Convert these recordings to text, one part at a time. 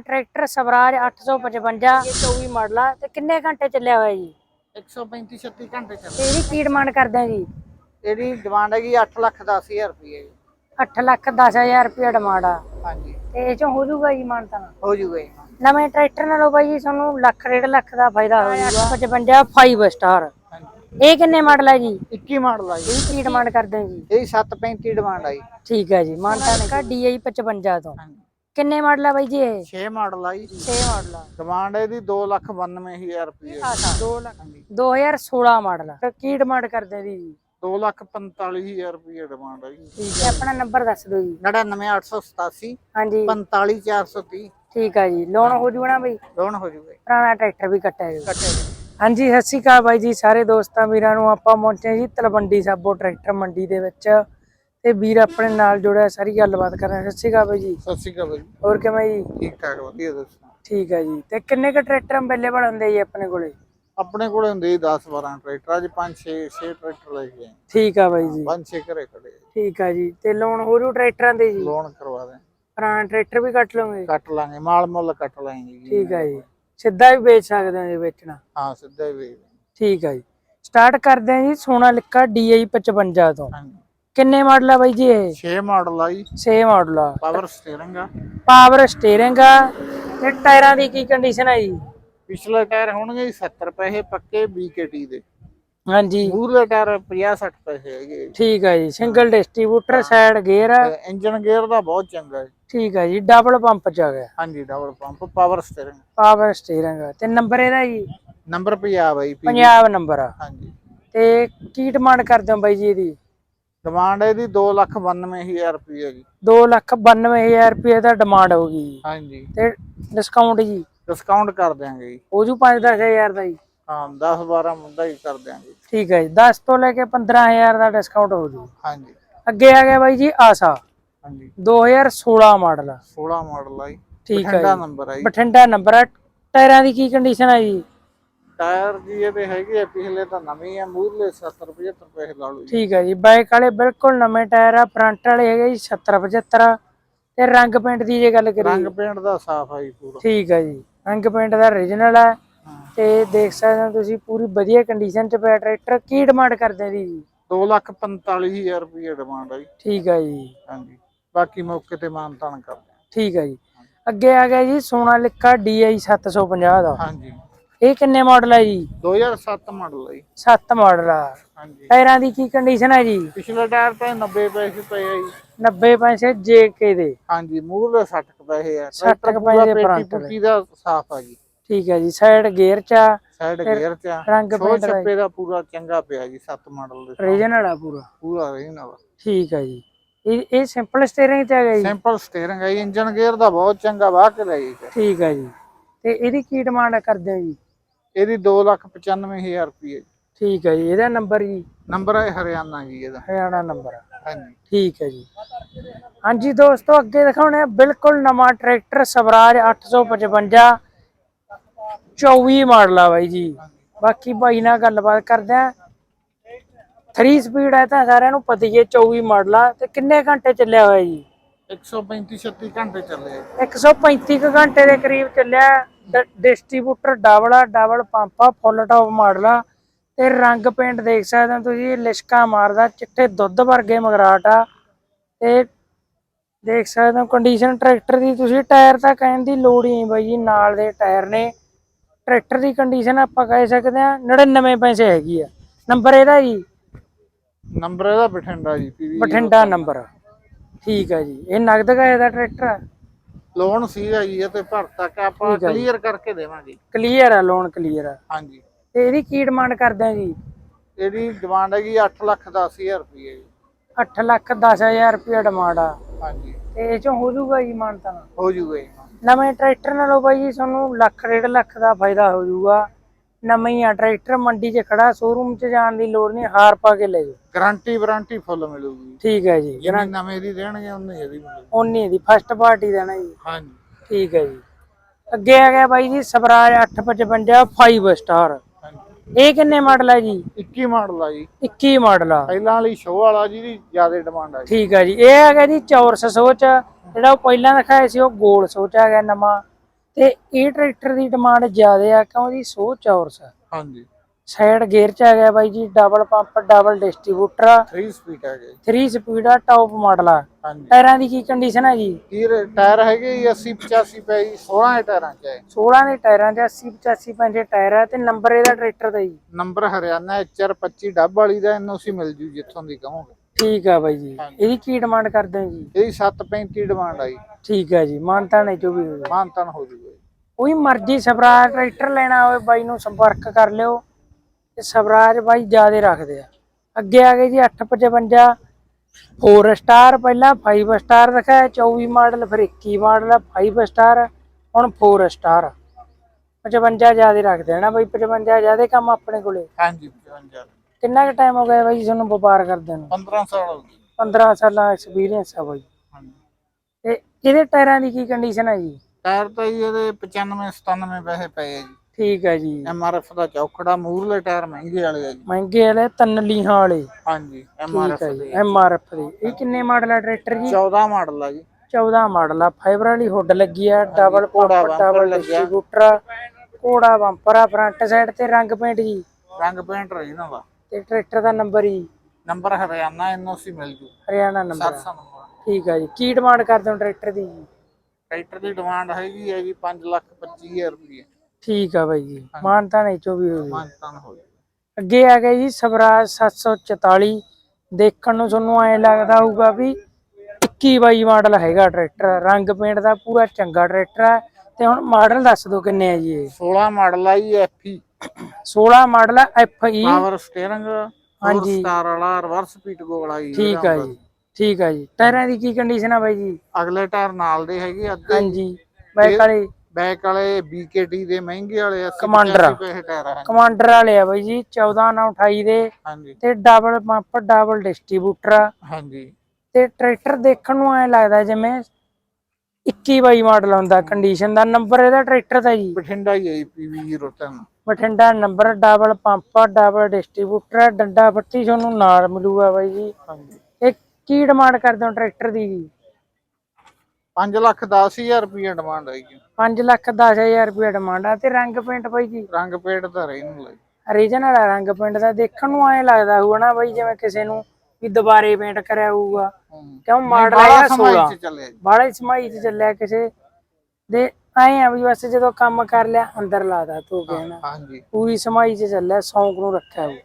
Tractor Swaraj 855 ਇਹ 24 model ਆ ਤੇ ਕਿੰਨੇ ਘੰਟੇ ਚੱਲਿਆ ਹੋਇਆ ਜੀ? 135 36 ਘੰਟੇ ਚੱਲ। ਤੇ ਇਹਦੀ ਕੀ ਡਿਮਾਂਡ ਕਰਦੇ ਆ ਜੀ? ਇਹਦੀ ਡਿਮਾਂਡ ਹੈਗੀ 8 ਲੱਖ 10000 ਰੁਪਏ ਜੀ। 8 ਲੱਖ 10000 ਰੁਪਏ ਡਿਮਾਂਡ ਆ। ਹਾਂਜੀ। ਤੇ ਇਹ ਚੋਂ ਹੋ ਜਾਊਗਾ ਜੀ ਮਾਨਤਾ ਹੋ ਜੂਗਾ ਜੀ। ਨਵੇਂ ਟਰੈਕਟਰ ਨਾਲੋਂ ਬਾਈ ਜੀ ਤੁਹਾਨੂੰ ਲੱਖ ਡੇਢ ਲੱਖ ਦਾ ਫਾਇਦਾ ਹੋ ਜਾਊਗਾ 55 5 ਸਟਾਰ ਇਹ ਕਿੰਨੇ ਮਾਡਲ ਹੈ ਜੀ? 21 ਮਾਡਲ ਆ ਜੀ। ਕੀ ਡਿਮਾਂਡ ਕਰਦੇ ਆ ਜੀ? ਇਹ 735 ਡਿਮਾਂਡ ਆਈ ਠੀਕ ਹੈ ਜੀ ਮਾਨਤਾ ਨੇ ਕਾ DI 55 ਤੋਂ। ਕਿੰਨੇ ਮਾਡਲ ਹੈ ਬਾਈ ਜੀ ਇਹ? 6 ਮਾਡਲ ਆ ਜੀ। 6 ਮਾਡਲ ਆ। ਡਿਮਾਂਡ ਇਹਦੀ 292000 ਰੁਪਏ ਆਸਾ 2 ਲੱਖ। ਹਾਂਜੀ 2016 ਮਾਡਲ ਆ। ਤੇ ਕੀ ਡਿਮਾਂਡ ਕਰਦੇ ਜੀ 245000 ਰੁਪਏ ਡਿਮਾਂਡ ਆ ਜੀ। ਠੀਕ ਹੈ ਆਪਣਾ ਨੰਬਰ ਦੱਸ ਦਿਓ ਜੀ। 99887 ਹਾਂਜੀ। 45430 ਠੀਕ ਹੈ ਜੀ। ਲੋਨ ਹੋ। ਜੂਗਾ ਨਾ ਬਈ? ਲੋਨ ਹੋ ਜੂਗਾ ਪੁਰਾਣਾ ਟਰੈਕਟਰ ਵੀ ਕੱਟਿਆ ਜੀ ਕੱਟੇ ਹਾਂਜੀ ਸਤਿ ਸ਼੍ਰੀ ਅਕਾਲ ਬਾਈ ਜੀ ਸਾਰੇ ਦੋਸਤਾਂ ਵੀਰਾਂ ਨੂੰ ਆਪਾਂ ਪਹੁੰਚੇ ਜੀ ਤਲਵੰਡੀ ਸਾਬੋ ਟਰੈਕਟਰ ਮੰਡੀ ਦੇ ਵਿੱਚ। ਤੇ ਵੀਰ ਆਪਣੇ ਨਾਲ ਜੁੜਿਆ ਸਾਰੀ ਗੱਲਬਾਤ ਕਰਾਂਗੇ ਸਤਿ ਸ਼੍ਰੀ ਅਕਾਲ ਬਾਈ ਜੀ। ਸਤਿ ਸ਼੍ਰੀ ਅਕਾਲ ਬਾਈ ਹੋਰ ਕਿਵੇਂ ਜੀ? ਠੀਕ ਠਾਕ ਵਧੀਆ ਦੱਸੋ ਠੀਕ ਹੈ ਜੀ। ਤੇ ਕਿੰਨੇ ਕ ਟਰੈਕਟਰ ਅਵੇਲੇਬਲ ਹੁੰਦੇ ਜੀ ਆਪਣੇ ਕੋਲੇ? ਆਪਣੇ ਕੋਲੇ ਹੁੰਦੇ ਜੀ 10 12 ਟਰੈਕਟਰ ਅੱਜ 5 6 6 ਟਰੈਕਟਰ ਲੈ ਕੇ ਆਏ। ਠੀਕ ਆ ਬਾਈ ਜੀ। 5 6 ਘਰੇ ਖੜੇ। ਠੀਕ ਆ ਜੀ। ਤੇ ਲੋਨ ਹੋ ਜੂ ਟਰੈਕਟਰਾਂ ਦੇ ਜੀ? ਲੋਨ ਕਰਵਾ ਦੇ। ਪੁਰਾਣਾ ਟਰੈਕਟਰ ਵੀ ਕੱਟ ਲਓਗੇ? ਕੱਟ ਲਾਂਗੇ ਮਾਲ ਮੁੱਲ ਕੱਟ ਲਾਂਗੇ ਜੀ। ਠੀਕ ਆ ਜੀ। ਸਿੱਧਾ ਵੀ ਵੇਚ ਸਕਦੇ ਹੋ ਜੀ ਵੇਚਣਾ। ਹਾਂ ਸਿੱਧਾ ਹੀ ਵੇਚ। ਠੀਕ ਆ ਜੀ। ਸਟਾਰਟ ਕਰਦੇ ਹਾਂ ਜੀ ਸੋਨਾ ਲਿਕਾ DI 55 ਤੋਂ। ਹਾਂਜੀ। ਕਿੰਨੇ ਮਾਡਲ ਆ ਬਾਈ ਜੀ ਇਹ? 6 ਮਾਡਲ ਆ ਜੀ। 6 ਮਾਡਲ ਆ। ਪਾਵਰ ਸਟੀਅਰਿੰਗ ਆ। ਪਾਵਰ ਸਟੀਅਰਿੰਗ ਆ। ਤੇ ਟਾਇਰਾਂ ਦੀ ਕੀ ਕੰਡੀਸ਼ਨ ਹੈ ਜੀ? ਪਿਛਲੇ ਟਾਇਰ ਹੋਣਗੇ ਜੀ 70 ਪੈਸੇ ਪੱਕੇ BKT ਦੇ। ਹਾਂਜੀ। ਮੂਰਲੇ ਟਾਇਰ 50 60 ਪੈਸੇ ਹੈਗੇ ਠੀਕ ਹੈ ਜੀ। Single distributor side gear engine gear ਦਾ ਬਹੁਤ ਚੰਗਾ ਹੈ। ਠੀਕ ਹੈ ਜੀ। ਡਬਲ ਪੰਪ ਚ ਆ ਗਿਆ। ਹਾਂਜੀ double pump power steering power steering ਤੇ ਨੰਬਰ ਇਹਦਾ ਜੀ? ਨੰਬਰ 50 ਬਾਈ ਪੀ ਪੰਜਾਬ ਨੰਬਰ ਆ। ਹਾਂਜੀ। ਤੇ ਕੀ ਡਿਮਾਂਡ ਕਰਦੇ ਹੋ ਬਾਈ ਜੀ ਇਹਦੀ? ਡਿਮਾਂਡ ਇਹਦੀ 292000 ਰੁਪਏ ਜੀ। 2 ਲੱਖ 92000 ਰੁਪਏ ਦਾ ਡਿਮਾਂਡ ਹੋਗੀ ਜੀ। ਹਾਂਜੀ। ਤੇ ਡਿਸਕਾਊਂਟ ਜੀ? ਡਿਸਕਾਊਂਟ ਕਰ ਦਿਆਂਗੇ ਜੀ। ਹੋ ਜੂ 5-10000 ਦਾ ਜੀ। ਹਾਂ 10 12 ਮੁੰਡਾ ਹੀ ਕਰ ਦਿਆਂਗੇ। ਠੀਕ ਹੈ ਜੀ। 10 ਤੋਂ ਲੈ ਕੇ 15000 ਦਾ ਡਿਸਕਾਊਂਟ ਹੋ ਜੂ। ਹਾਂਜੀ। ਅੱਗੇ ਆ ਗਿਆ ਬਾਈ ਜੀ ਆਸਾ। ਹਾਂਜੀ। 2016 ਮਾਡਲ 16 ਮਾਡਲ ਆ। ਜੀ। ਠੀਕ ਹੈ ਠੰਡਾ ਜੀ। ਨੰਬਰ ਆ ਜੀ। ਬਠਿੰਡਾ ਨੰਬਰ ਆ। ਟਾਇਰਾਂ ਦੀ ਕੀ ਕੰਡੀਸ਼ਨ ਹੈ ਜੀ? ਟਾਇਰ ਜੀ ਇਹਦੇ ਹੈਗੇ ਆ ਪਿਛਲੇ ਤਾਂ ਨਵੇਂ ਆ ਮੂਰਲੇ 70 75 ਪੈਸੇ ਲਾ ਲਓ ਜੀ। ਠੀਕ ਹੈ ਜੀ ਬਾਈਕ ਵਾਲੇ ਬਿਲਕੁਲ ਨਵੇਂ ਟਾਇਰ ਆ ਫਰੰਟ ਵਾਲੇ ਹੈਗੇ ਜੀ 70 75 ਤੇ ਰੰਗ ਪੇਂਟ ਦੀ ਜੇ ਗੱਲ ਕਰੀਏ। ਰੰਗ ਪੇਂਟ ਦਾ ਸਾਫ਼ ਆ ਜੀ ਪੂਰਾ। ਠੀਕ ਹੈ ਜੀ ਰੰਗ ਪੇਂਟ ਦਾ origignal ਹਾਂ। ਤੇ ਦੇਖ ਸਕਦੇ ਹੋ ਤੁਸੀਂ ਪੂਰੀ ਵਧੀਆ ਕੰਡੀਸ਼ਨ ਚ ਪਿਆ ਟਰੈਕਟਰ ਕੀ ਡਿਮਾਂਡ ਕਰਦੇ ਦੀ ਜੀ 245000 ਰੁਪਏ ਡਿਮਾਂਡ ਆ ਜੀ। ਠੀਕ ਹੈ ਜੀ। ਹਾਂਜੀ ਬਾਕੀ ਮੌਕੇ ਤੇ ਮਾਨਤਾਨ ਕਰਦੇ ਠੀਕ ਹੈ ਜੀ। ਅੱਗੇ ਆ ਗਿਆ ਜੀ ਸੋਨਾਲਿਕਾ DI 750 ਦਾ। ਹਾਂਜੀ। ਇਹ ਕਿੰਨੇ ਮਾਡਲ ਹੈ ਜੀ? 2007 ਮਾਡਲ ਆ ਜੀ। 7 ਮਾਡਲ ਆ। ਹਾਂਜੀ। ਟਾਇਰਾਂ ਦੀ ਕੀ ਕੰਡੀਸ਼ਨ ਹੈ ਜੀ? ਪਿਛਲੇ ਟਾਇਰ ਤਾਂ 90 ਪੈਸੇ ਪਏ ਆ ਜੀ। 90 ਪੈਸੇ JK ਦੇ। ਹਾਂਜੀ ਮੂਰਲੇ 60 ਕੁ ਪੈਸੇ ਆ। 60 ਟਰੈਕਟਰ ਕੁ ਪੂਰਾ ਪੈਸੇ ਪੇਟੀ front ਪੁੱਟੀ ਦਾ ਸਾਫ਼ ਆ ਜੀ। ਠੀਕ ਹੈ ਜੀ ਸਾਈਡ ਗੇਅਰ ਚ ਆ। ਸਾਈਡ ਗੇਅਰ ਚ ਆ। ਰੰਗ ਪੇਂਟ ਦਾ ਛੱਪੇ ਦਾ ਪੂਰਾ ਚੰਗਾ ਪਿਆ ਜੀ 7 ਮਾਡਲ ਦੇ origignal ਆ ਪੂਰਾ। ਪੂਰਾ ਵਾ ਠੀਕ ਹੈ ਜੀ। ਇਹ ਇਹ ਸਿੰਪਲ ਸਟੀਅਰਿੰਗ ਤੇ ਆ ਗਿਆ ਜੀ? ਸਿੰਪਲ ਸਟੀਅਰਿੰਗ ਹੈ ਇੰਜਨ ਗੇਅਰ ਦਾ ਬਹੁਤ ਚੰਗਾ ਵਾਹ ਕੇ ਲੈ ਜੀ ਠੀਕ ਹੈ ਜੀ। ਤੇ ਇਹਦੀ ਕੀ ਡਿਮਾਂਡ ਕਰਦੇ ਹੋ ਜੀ? ਇਹਦੀ 295000 ਰੁਪਏ ਠੀਕ ਹੈ ਜੀ ਇਹਦਾ ਨੰਬਰ ਜੀ? ਨੰਬਰ ਹੈ ਹਰਿਆਣਾ ਜੀ ਇਹਦਾ। ਹਰਿਆਣਾ ਨੰਬਰ ਹਾਂਜੀ। ਠੀਕ ਹੈ ਜੀ। ਹਾਂਜੀ ਦੋਸਤੋ ਅੱਗੇ ਦਿਖਾਉਣੇ ਬਿਲਕੁਲ ਨਵਾਂ ਟਰੈਕਟਰ ਸਵਰਾਜ 855 24 ਮਾਡਲ ਆ ਬਾਈ ਜੀ। ਬਾਕੀ ਭਾਈ ਨਾਲ ਗੱਲਬਾਤ ਕਰਦੇ ਆ। 3 ਸਪੀਡ ਹੈ ਤਾਂ ਸਾਰਿਆਂ ਨੂੰ ਪਤਾ ਹੀ ਹੈ 24 ਮਾਡਲ ਆ। ਤੇ ਕਿੰਨੇ ਘੰਟੇ ਚੱਲਿਆ ਹੋਇਆ ਜੀ? 135 36 ਘੰਟੇ ਚੱਲੇ 135 ਕੁ ਘੰਟੇ ਦੇ ਕਰੀਬ ਚੱਲਿਆ। ਡਿਸਟ੍ਰੀਬਿਊਟਰ ਡਬਲ ਆ ਡਬਲ ਪੰਪ ਆ ਫੁੱਲ ਟੌਪ ਮਾਡਲ ਆ। ਤੇ ਰੰਗ ਪੇਂਟ ਦੇਖ ਸਕਦੇ ਹੋ ਤੁਸੀਂ ਲਿਸ਼ਕਾ ਮਾਰਦਾ ਚਿੱਟੇ ਦੁੱਧ ਵਰਗੇ ਮਗਰਾਟ ਆ। ਤੇ ਦੇਖ ਸਕਦੇ ਹੋ ਕੰਡੀਸ਼ਨ ਟਰੈਕਟਰ ਦੀ ਤੁਸੀਂ ਟਾਇਰ ਤਾਂ ਕਹਿਣ ਦੀ ਲੋੜ ਹੀ ਨਹੀਂ ਬਾਈ ਜੀ ਨਾਲ ਦੇ ਟਾਇਰ ਨੇ। ਟਰੈਕਟਰ ਦੀ ਕੰਡੀਸ਼ਨ ਆਪਾਂ ਕਹਿ ਸਕਦੇ ਆ 99 ਪੈਸੇ ਹੈਗੀ ਆ। ਨੰਬਰ ਇਹਦਾ ਜੀ? ਨੰਬਰ ਇਹਦਾ ਬਠਿੰਡਾ ਜੀ ਪੀਵੀ ਬਠਿੰਡਾ ਨੰਬਰ। ਠੀਕ ਹੈ ਜੀ ਇਹ ਨਗਦ ਦਾ ਟਰੈਕਟਰ ਆ। ਲੋਨ ਸੀਗਾ ਜੀ ਇਹ ਤੇ ਭਰ ਤੱਕ ਆਪਾਂ ਠੀਕ ਹੈ ਜੀ। ਕਲੀਅਰ ਕਰਕੇ ਦੇਵਾਂਗੇ। ਕਲੀਅਰ ਆ ਲੋਨ ਕਲੀਅਰ ਆ। ਹਾਂਜੀ। ਤੇ ਇਹਦੀ ਕੀ ਡਿਮਾਂਡ ਕਰਦੇ ਆ ਜੀ? ਇਹਦੀ ਡਿਮਾਂਡ ਹੈਗੀ 8 ਲੱਖ 10000 ਰੁਪਏ ਜੀ। 8 ਲੱਖ 10000 ਰੁਪਏ ਡਿਮਾਂਡ ਆ। ਹਾਂਜੀ। ਤੇ ਇਹ ਚੋਂ ਹੋ ਜਾਊਗਾ ਜੀ ਮਾਨਤਾ ਹੋ ਜੂਗਾ ਜੀ। ਨਵੇਂ ਟਰੈਕਟਰ ਨਾਲੋਂ ਬਾਈ ਜੀ ਤੁਹਾਨੂੰ ਲੱਖ ਡੇਢ ਲੱਖ ਦਾ ਫਾਇਦਾ ਹੋ ਜਾਊਗਾ। ਨਵਾਂ ਹੀ ਆ ਟਰੈਕਟਰ ਮੰਡੀ 'ਚ ਖੜਾ ਸ਼ੋਰੂਮ 'ਚ ਜਾਣ ਦੀ ਲੋੜ ਨਹੀਂ ਹਾਰ ਪਾ ਕੇ ਲੈ ਜਾਓ। ਗਾਰੰਟੀ ਵਾਰੰਟੀ ਫੁੱਲ ਮਿਲੂਗੀ। ਠੀਕ ਹੈ ਜੀ ਜਿੰਨੀ ਨਵੇਂ ਦੀ ਦੇਣਗੇ ਉਨੀ ਇਹਦੀ ਮਿਲੂਗੀ। ਉਨੀ ਦੀ ਫਸਟ ਪਾਰਟੀ ਦੇਣਾ ਜੀ। ਹਾਂਜੀ। ਠੀਕ ਹੈ ਜੀ। ਅੱਗੇ ਆ ਗਿਆ ਬਾਈ ਜੀ ਸਵਰਾਜ 855 5 ਸਟਾਰ ਇਹ ਕਿੰਨੇ ਮਾਡਲ ਹੈ ਜੀ? 21 ਮਾਡਲ ਆ ਜੀ। 21 ਮਾਡਲ ਆ। ਪਹਿਲਾਂ ਵਾਲੀ ਸ਼ੋਅ ਵਾਲਾ ਜਿਹਦੀ ਜ਼ਿਆਦਾ ਡਿਮਾਂਡ ਆ ਜੀ। ਠੀਕ ਹੈ ਜੀ। ਇਹ ਹੈਗਾ ਜੀ ਚੌਰਸ ਸੋਚ। ਜਿਹੜਾ ਉਹ ਪਹਿਲਾਂ ਦਿਖਾਇਆ ਸੀ ਉਹ ਗੋਲ ਸੋਚ ਆ ਗਿਆ ਨਵਾਂ। ਤੇ ਇਹ ਟਰੈਕਟਰ ਦੀ ਡਿਮਾਂਡ ਜ਼ਿਆਦਾ ਆ ਕਿਉਂ ਜੀ? ਸੋ ਚੌਰਸ ਆ ਹਾਂਜੀ। ਸਾਈਡ ਗੇਅਰ ਚ ਆ ਗਿਆ ਬਾਈ ਜੀ double pump double distributor 3 speed ਹੈਗੇ 3 ਸਪੀਡ ਆ ਟੌਪ ਮਾਡਲ ਆ। ਹਾਂਜੀ। ਟਾਇਰਾਂ ਦੀ ਕੀ ਕੰਡੀਸ਼ਨ ਹੈ ਜੀ ਕੀ ਟਾਇਰ ਹੈਗੇ ਜੀ 80 85 ਪੈ ਜੀ 16 ਦੇ ਟਾਇਰਾਂ ਚ ਹੈ 16 ਦੇ ਟਾਇਰਾਂ ਚ 80 85 ਪੰਜੇ ਟਾਇਰ ਆ ਤੇ ਨੰਬਰ ਇਹਦਾ ਟਰੈਕਟਰ ਦਾ ਜੀ। ਨੰਬਰ ਹਰਿਆਣਾ HR 25 ਡੱਬ ਵਾਲੀ ਦਾ ਐਨਓਸੀ ਮਿਲ ਜੂ ਜਿੱਥੋਂ ਦੀ ਕਹੋਗੇ। ਠੀਕ ਆ ਬਾਈ ਜੀ। ਹਾਂਜੀ। ਇਹਦੀ ਕੀ ਡਿਮਾਂਡ ਕਰਦੇ ਹੋ ਜੀ? ਇਹਦੀ 735 ਡਿਮਾਂਡ ਆਈ ਠੀਕ ਆ ਜੀ ਮਾਨਤਾ ਨਹੀਂ ਜੋ ਵੀ ਹੋਵੇ ਮਾਨਤਨ ਹੋ ਜੂਗਾ ਜੀ। ਕੋਈ ਮਰਜ਼ੀ ਸਵਰਾਜ ਟਰੈਕਟਰ ਲੈਣਾ ਹੋਵੇ ਬਾਈ ਨੂੰ ਸੰਪਰਕ ਕਰ ਲਿਓ ਤੇ ਸਵਰਾਜ ਬਾਈ ਜਿਆਦੇ ਰੱਖਦੇ ਆ। ਅੱਗੇ ਆ ਗਏ ਜੀ 855 4 ਸਟਾਰ ਪਹਿਲਾਂ 5 ਸਟਾਰ ਦਿਖਾਇਆ 24 ਮਾਡਲ ਫਿਰ 21 ਮਾਡਲ 5 ਸਟਾਰ ਹੁਣ 4 ਸਟਾਰ 55 ਜਿਆਦੇ ਰੱਖਦੇ ਆ ਨਾ ਬਾਈ 55 ਜਿਆਦੇ ਕੰਮ ਆਪਣੇ ਕੋਲੇ। ਹਾਂਜੀ 55 ਕਿੰਨਾ ਕੁ ਟਾਈਮ ਹੋ ਗਿਆ ਬਾਈ ਜੀ ਤੁਹਾਨੂੰ ਵਪਾਰ ਕਰਦੇ ਨੂੰ? 15 ਸਾਲ ਹੋ ਗਏ। 15 ਸਾਲਾਂ ਐਕਸਪੀਰੀਅੰਸ ਆ ਬਾਈ। ਹਾਂਜੀ। ਤੇ ਇਹਦੇ ਟਾਇਰਾਂ ਦੀ ਕੀ ਕੰਡੀਸ਼ਨ ਹੈ ਜੀ? ਟਾਇਰ ਤਾਂ ਜੀ ਇਹਦੇ 95 97 ਪੈਸੇ ਪਏ ਆ ਜੀ। ਠੀਕ ਹੈ ਜੀ। ਐਮਆਰਐਫ ਦਾ ਚੌਕੜਾ ਮੂਰਲੇ ਟਾਇਰ ਮਹਿੰਗੇ ਵਾਲੇ ਆ ਜੀ। ਮਹਿੰਗੇ ਵਾਲੇ ਤਿੰਨ ਲੀਹਾਂ ਵਾਲੇ। ਹਾਂਜੀ ਐਮਆਰਐਫ ਦੇ। ਐਮ ਆਰ ਐਫ ਦੀ। ਇਹ ਕਿੰਨੇ ਮਾਡਲ ਆ ਟਰੈਕਟਰ ਜੀ? 14 ਮਾਡਲ ਆ ਜੀ। 14 ਮਾਡਲ ਆ। ਫਾਈਬਰ ਵਾਲੀ ਹੁੱਡ ਲੱਗੀ ਆ ਡਬਲ bumper ਡਬਲ ਲੱਗਿਆ। ਡਿਸਟ੍ਰੀਬਿਊਟਰ ਕੋੜਾ ਬੰਪਰ ਆ ਫਰੰਟ ਸਾਈਡ ਤੇ ਰੰਗ ਪੇਂਟ ਜੀ। ਰੰਗ ਪੇਂਟ ਰਹੀਨਾ ਦਾ। ਤੇ ਟਰੈਕਟਰ ਦਾ ਨੰਬਰ ਜੀ ਨੰਬਰ ਹਰਿਆਣਾ ਐਨਓਸੀ ਮਿਲ ਜੂ। Haryana number 700 number. ਠੀਕ ਹੈ ਜੀ। ਕੀ ਡਿਮਾਂਡ ਕਰਦੇ ਹੋ ਟਰੈਕਟਰ ਦੀ ਜੀ? ਟਰੈਕਟਰ ਦੀ ਡਿਮਾਂਡ ਹੈਗੀ ਹੈ ਜੀ 5 ਲੱਖ 25000 ਰੁਪਏ ਠੀਕ ਆ ਬਾਈ ਜੀ। ਮਾਨਤਾ ਨਹੀਂ ਚੋ ਵੀ ਹੋਈ। ਮਾਨਤਨ ਹੋ ਜੂ। ਅੱਗੇ ਆ ਗਿਆ ਜੀ ਸਵਰਾਜ 744 ਦੇਖਣ ਨੂੰ ਤੁਹਾਨੂੰ ਐ ਲੱਗਦਾ ਹੋਊਗਾ ਵੀ 21 22 ਮਾਡਲ ਹੈਗਾ ਟਰੈਕਟਰ। ਰੰਗ ਪੇਂਟ ਦਾ ਪੂਰਾ ਚੰਗਾ ਟਰੈਕਟਰ ਹੈ ਤੇ ਹੁਣ ਮਾਡਲ ਦੱਸ ਦਿਓ ਕਿੰਨੇ ਆ ਜੀ ਇਹ? 16 ਮਾਡਲ ਆ ਜੀ ਐਫਈ 16 ਮਾਡਲ ਹੈ ਐਫਈ ਪਾਵਰ ਸਟੀਅਰਿੰਗ ਹਾਂਜੀ। ਸਟਾਰ ਵਾਲਾ ਰਿਵਰਸ ਪੀਟ ਵਾਲਾ ਜੀ ਠੀਕ ਆ ਜੀ ਠੀਕ ਆ ਜੀ। ਟਾਇਰਾਂ ਦੀ ਕੀ ਕੰਡੀਸ਼ਨ ਆ ਬਾਈ ਜੀ? ਅਗਲੇ ਟਾਇਰ ਨਾਲ ਦੇ ਹੈਗੇ ਅੱਧੇ। ਹਾਂਜੀ ਬਾਈਕ ਵਾਲੇ। ਬੈਕ ਵਾਲੇ BKT ਦੇ ਮਹਿੰਗੇ ਵਾਲੇ 80 Commander। 85 ਪੈਸੇ ਟਾਇਰ ਆ ਕਮਾਂਡਰ ਵਾਲੇ ਆ ਬਾਈ ਜੀ 14 ਨਾਲ 28 ਦੇ। ਹਾਂਜੀ। ਤੇ ਡਬਲ ਪੰਪ ਡਬਲ ਡਿਸਟ੍ਰੀਬਿਊਟਰ ਆ। ਹਾਂਜੀ। ਤੇ ਟਰੈਕਟਰ ਦੇਖਣ ਨੂੰ ਐ ਲੱਗਦਾ ਜਿਵੇਂ 21 22 ਮਾਡਲ ਹੁੰਦਾ ਕੰਡੀਸ਼ਨ ਦਾ। ਨੰਬਰ ਇਹਦਾ ਟਰੈਕਟਰ ਦਾ ਜੀ। ਬਠਿੰਡਾ ਹੀ ਹੈ PV03 Bathinda number double pump double distributor ਡੰਡਾ ਫੱਟੀ ਤੁਹਾਨੂੰ ਨਾਲ ਮਿਲੂਗਾ ਬਾਈ ਜੀ। ਹਾਂਜੀ। ਇਹ ਕੀ ਡਿਮਾਂਡ ਕਰਦੇ ਹੋ ਟਰੈਕਟਰ ਦੀ ਜੀ? 5 ਲੱਖ 10000 ਰੁਪਏ ਡਿਮਾਂਡ ਆਏਗੀ 5 ਲੱਖ 10000 ਰੁਪਏ ਡਿਮਾਂਡ ਆ। ਤੇ ਰੰਗ ਪੇਂਟ ਬਾਈ ਜੀ? ਰੰਗ ਪੇਟ ਤਾਂ ਰਹੀ ਨੂੰ ਲਈ ਰੀਜਨਲ ਰੰਗ ਪੇਂਟ ਦਾ। ਦੇਖਣ ਨੂੰ ਐ ਲੱਗਦਾ ਹੋਊਗਾ ਨਾ ਬਾਈ ਜਿਵੇਂ ਕਿਸੇ ਨੂੰ ਵੀ ਦੁਬਾਰੇ ਪੇਂਟ ਕਰਿਆ ਹੋਊਗਾ। ਕਿਉਂ ਮਾਡਲ ਹੈਗਾ 16 ਚ ਚੱਲਿਆ ਜੀ। ਬਾੜਾ ਸਮਾਈ ਚ ਚੱਲਿਆ ਕਿਸੇ ਦੇ। ਐ ਆ ਵੀ ਬਸ ਜਦੋਂ ਕੰਮ ਕਰ ਲਿਆ ਅੰਦਰ ਲਾਦਾ ਧੋ ਕੇ ਨਾ ਹਾਂਜੀ। ਪੂਰੀ ਸਮਾਈ ਚ ਚੱਲਿਆ ਸੌਂਕ ਨੂੰ ਰੱਖਿਆ ਹੋਊ।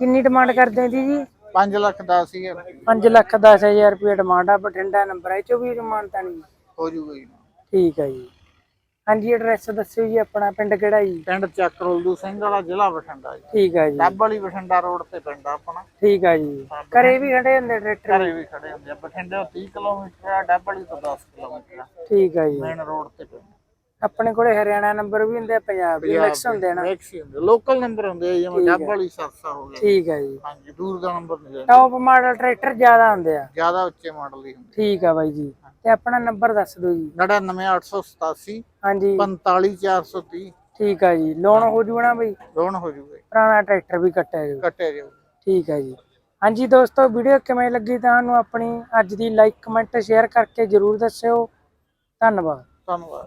ਕਿੰਨੀ ਡਿਮਾਂਡ ਕਰਦੇ ਜੀ ਜੀ? 5 ਲੱਖ 10000 ਰੁਪਏ 5 ਲੱਖ 10000 ਰੁਪਏ ਡਿਮਾਂਡ ਆ ਬਠਿੰਡਾ ਨੰਬਰ ਹੈ ਚੋ ਵੀ ਡਿਮਾਂਡ ਤਾਂ ਨਹੀਂ। ਹੋ ਜੂਗਾ ਜੀ। ਠੀਕ ਹੈ ਜੀ। ਹਾਂਜੀ ਐਡਰੈਸ ਦੱਸਿਓ ਜੀ ਆਪਣਾ ਪਿੰਡ ਕਿਹੜਾ ਜੀ? ਪਿੰਡ ਚੱਕ ਰੋਲਦੂ ਸਿੰਘ ਵਾਲਾ ਜ਼ਿਲ੍ਹਾ ਬਠਿੰਡਾ ਜੀ। ਠੀਕ ਹੈ ਜੀ। ਡੱਬ ਵਾਲੀ ਬਠਿੰਡਾ ਰੋਡ ਤੇ ਪਿੰਡ ਆ ਆਪਣਾ। ਠੀਕ ਹੈ ਜੀ। ਘਰੇ ਵੀ ਖੜੇ ਹੁੰਦੇ ਟਰੈਕਟਰ ਘਰੇ ਵੀ ਖੜੇ ਹੁੰਦੇ ਆ। ਬਠਿੰਡੇ ਤੋਂ 30 ਕਿਲੋਮੀਟਰ ਆ ਡੱਬ ਵਾਲੀ ਤੋਂ 10 ਕਿਲੋਮੀਟਰ ਆ। ਠੀਕ ਹੈ ਜੀ। ਮੇਨ ਰੋਡ ਤੇ ਪਿੰਡ। ਆਪਣੇ ਕੋਲੇ ਹਰਿਆਣਾ ਨੰਬਰ ਵੀ ਹੁੰਦੇ ਆ ਪੰਜਾਬ ਵੀ ਮਿਕਸ ਹੁੰਦੇ ਆ ਨਾ। ਮੈਕਸੀ ਹੁੰਦੇ ਲੋਕਲ ਨੰਬਰ ਹੁੰਦੇ ਆ ਜਿਵੇਂ ਡੱਬ ਵਾਲੀ ਸਰਸਾ ਹੋ ਗਿਆ। ਠੀਕ ਹੈ ਜੀ। ਹਾਂਜੀ ਦੂਰ ਦਾ ਨੰਬਰ ਨਹੀਂ ਲੈਂਦੇ ਟੌਪ ਮਾਡਲ ਟਰੈਕਟਰ ਜ਼ਿਆਦਾ ਹੁੰਦੇ ਆ। ਜ਼ਿਆਦਾ ਉੱਚੇ ਮਾਡਲ ਹੀ ਹੁੰਦੇ ਠੀਕ ਆ ਬਾਈ ਜੀ। ਤੇ ਆਪਣਾ ਨੰਬਰ ਦੱਸ ਦਿਓ ਜੀ। 99887 ਹਾਂਜੀ। 45430 ਠੀਕ ਆ ਜੀ। ਲੋਨ ਹੋ ਜੂਗਾ ਨਾ ਬਈ? ਲੋਨ ਹੋ ਜੂਗਾ। ਪੁਰਾਣਾ ਟਰੈਕਟਰ ਵੀ ਕੱਟਿਆ ਜਾਊ ਕੱਟਿਆ ਜਾਊ ਠੀਕ ਹੈ ਜੀ। ਹਾਂਜੀ ਦੋਸਤੋ ਵੀਡੀਓ ਕਿਵੇਂ ਲੱਗੀ ਤੁਹਾਨੂੰ ਆਪਣੀ? ਅੱਜ ਦੀ ਲਾਈਕ ਕਮੈਂਟ ਸ਼ੇਅਰ ਕਰਕੇ ਜਰੂਰ ਦੱਸਿਓ। ਧੰਨਵਾਦ। ਧੰਨਵਾਦ।